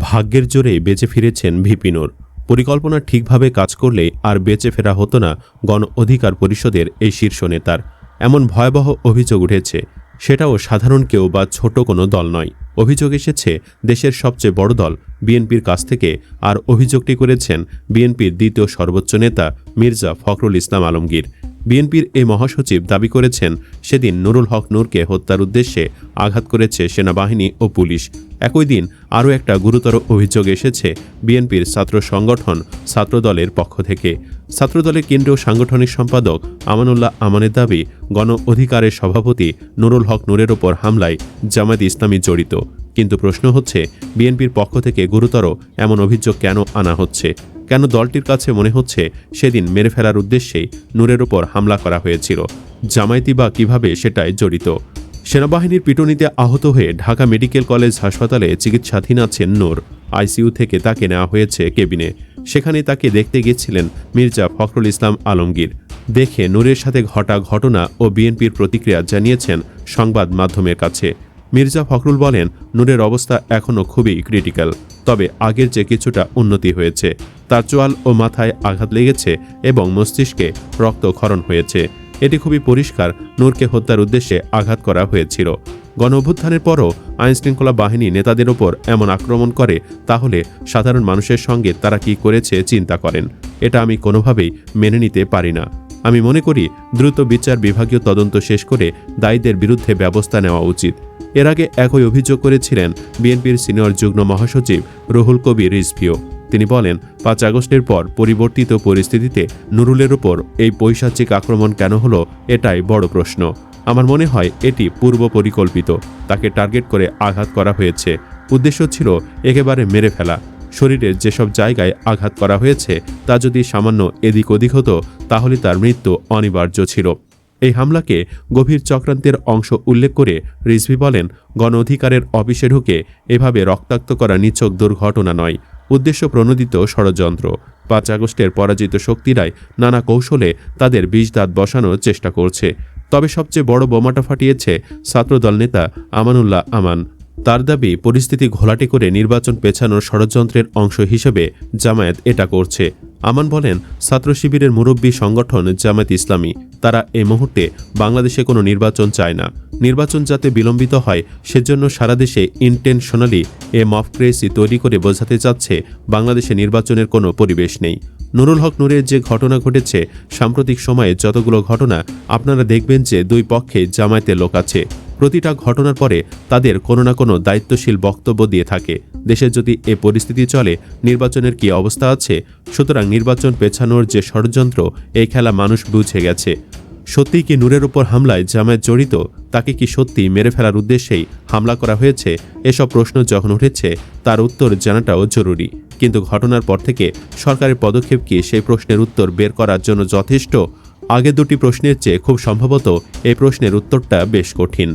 ভাগ্যের জোরে বেঁচে ফিরেছেন ভিপিনুর। পরিকল্পনা ঠিকভাবে কাজ করলে আর বেঁচে ফেরা হতো না গণ অধিকার পরিষদের এই শীর্ষ নেতার। এমন ভয়াবহ অভিযোগ উঠেছে, সেটাও সাধারণ কেউ বা ছোট কোনো দল নয়। অভিযোগ এসেছে, দেশের সবচেয়ে বড় দল বিএনপির কাছ থেকে, আর অভিযোগটি করেছেন বিএনপির দ্বিতীয় সর্বোচ্চ নেতা মির্জা ফখরুল ইসলাম আলমগীর। বিএনপির এই মহাসচিব দাবি করেছেন, সেদিন নুরুল হক নূরকে হত্যার উদ্দেশ্যে আঘাত করেছে সেনাবাহিনী ও পুলিশ। একই দিন আরও একটা গুরুতর অভিযোগ এসেছে বিএনপির ছাত্র সংগঠন ছাত্রদলের পক্ষ থেকে। ছাত্রদলের কেন্দ্রীয় সাংগঠনিক সম্পাদক আমানুল্লাহ আমানের দাবি, গণ অধিকারের সভাপতি নুরুল হক নূরের ওপর হামলায় জামায়াত ইসলামী জড়িত। কিন্তু প্রশ্ন হচ্ছে, বিএনপির পক্ষ থেকে গুরুতর এমন অভিযোগ কেন আনা হচ্ছে? কেন দলটির কাছে মনে হচ্ছে সেদিন মেরে ফেলার উদ্দেশ্যেই নূরের ওপর হামলা করা হয়েছিল? জামায়াতি বা কীভাবে সেটায় জড়িত? সেনাবাহিনীর পিটুনিতে আহত হয়ে ঢাকা মেডিকেল কলেজ হাসপাতালে চিকিৎসাধীন আছেন নূর। আইসিইউ থেকে তাকে নেওয়া হয়েছে কেবিনে। সেখানে তাকে দেখতে গিয়েছিলেন মির্জা ফখরুল ইসলাম আলমগীর। দেখে নূরের সাথে ঘটা ঘটনা ও বিএনপির প্রতিক্রিয়া জানিয়েছেন সংবাদ মাধ্যমের কাছে। মির্জা ফখরুল বলেন, নূরের অবস্থা এখনও খুবই ক্রিটিক্যাল। তবে আগের যে কিছুটা উন্নতি হয়েছে। তার চোয়াল ও মাথায় আঘাত লেগেছে এবং মস্তিষ্কে রক্তক্ষরণ হয়েছে। এটি খুবই পরিষ্কার। নূরকে হত্যার উদ্দেশ্যে আঘাত করা হয়েছিল। গণ অভ্যুত্থানের পরও আইনশৃঙ্খলা বাহিনী নেতাদের ওপর এমন আক্রমণ করে, তাহলে সাধারণ মানুষের সঙ্গে তারা কি করেছে চিন্তা করেন। এটা আমি কোনোভাবেই মেনে নিতে পারি না। আমি মনে করি দ্রুত বিচার বিভাগীয় তদন্ত শেষ করে দায়ীদের বিরুদ্ধে ব্যবস্থা নেওয়া উচিত। এর আগে একই অভিযোগ করেছিলেন বিএনপির সিনিয়র যুগ্ম মহাসচিব রুহুল কবির রিজভিও। তিনি বলেন, পাঁচ আগস্টের পর পরিবর্তিত পরিস্থিতিতে নুরুলের ওপর এই পৈশাচিক আক্রমণ কেন হলো এটাই বড় প্রশ্ন। আমার মনে হয় এটি পূর্ব পরিকল্পিত, তাকে টার্গেট করে আঘাত করা হয়েছে। উদ্দেশ্য ছিল একেবারে মেরে ফেলা। শরীরের যেসব জায়গায় আঘাত করা হয়েছে, তা যদি সামান্য এদিক ওদিক হতো, তাহলে তার মৃত্যু অনিবার্য ছিল। এই হামলাকে গভীর চক্রান্তের অংশ উল্লেখ করে রিজভি বলেন গণ অধিকারের অফিসে ঢুকে এভাবে রক্তাক্ত করা নিছক দুর্ঘটনা নয়, উদ্দেশ্য প্রণোদিত ষড়যন্ত্র। পাঁচ আগস্টের পরাজিত শক্তিরাই নানা কৌশলে তাদের বিষ বসানোর চেষ্টা করছে। তবে সবচেয়ে বড় বোমাটা ফাটিয়েছে ছাত্রদল নেতা আমানুল্লাহ আমান। তার দাবি, পরিস্থিতি ঘোলাটে করে নির্বাচন পেছানোর ষড়যন্ত্রের অংশ হিসেবে জামায়াত এটা করছে। আমান বলেন, ছাত্র শিবিরের মুরব্বী সংগঠন জামায়াত ইসলামী, তারা এই মুহূর্তে বাংলাদেশে কোনো নির্বাচন চায় না। নির্বাচন যাতে বিলম্বিত হয়, সেজন্য সারা দেশে ইন্টেনশনালি এ মফক্রেসি তৈরি করে বোঝাতে চাচ্ছে, বাংলাদেশে নির্বাচনের কোনো পরিবেশ নেই। নুরুল হক নূরের যে ঘটনা ঘটেছে, সাম্প্রতিক সময়ে যতগুলো ঘটনা, আপনারা দেখবেন যে দুই পক্ষে জামায়াতের লোক আছে। প্রতিটা ঘটনার পরে তাদের কোনো না কোনো দায়িত্বশীল বক্তব্য দিয়ে থাকে। দেশে যদি এ পরিস্থিতি চলে, নির্বাচনের কি অবস্থা আছে? সুতরাং নির্বাচন পেছানোর যে ষড়যন্ত্র, এই খেলা মানুষ বুঝে গেছে। সত্যিই কি নূরের উপর হামলায় জামায়াত জড়িত? তাকে কি সত্যি মেরে ফেলার উদ্দেশ্যেই হামলা করা হয়েছে? এসব প্রশ্ন যখন উঠেছে, তার উত্তর জানাটাও জরুরি। কিন্তু ঘটনার পর থেকে সরকারের পদক্ষেপ কি সেই প্রশ্নের উত্তর বের করার জন্য যথেষ্ট? আগে দুটি প্রশ্নের চেয়ে খুব সম্ভবত এই প্রশ্নের উত্তরটা বেশ কঠিন।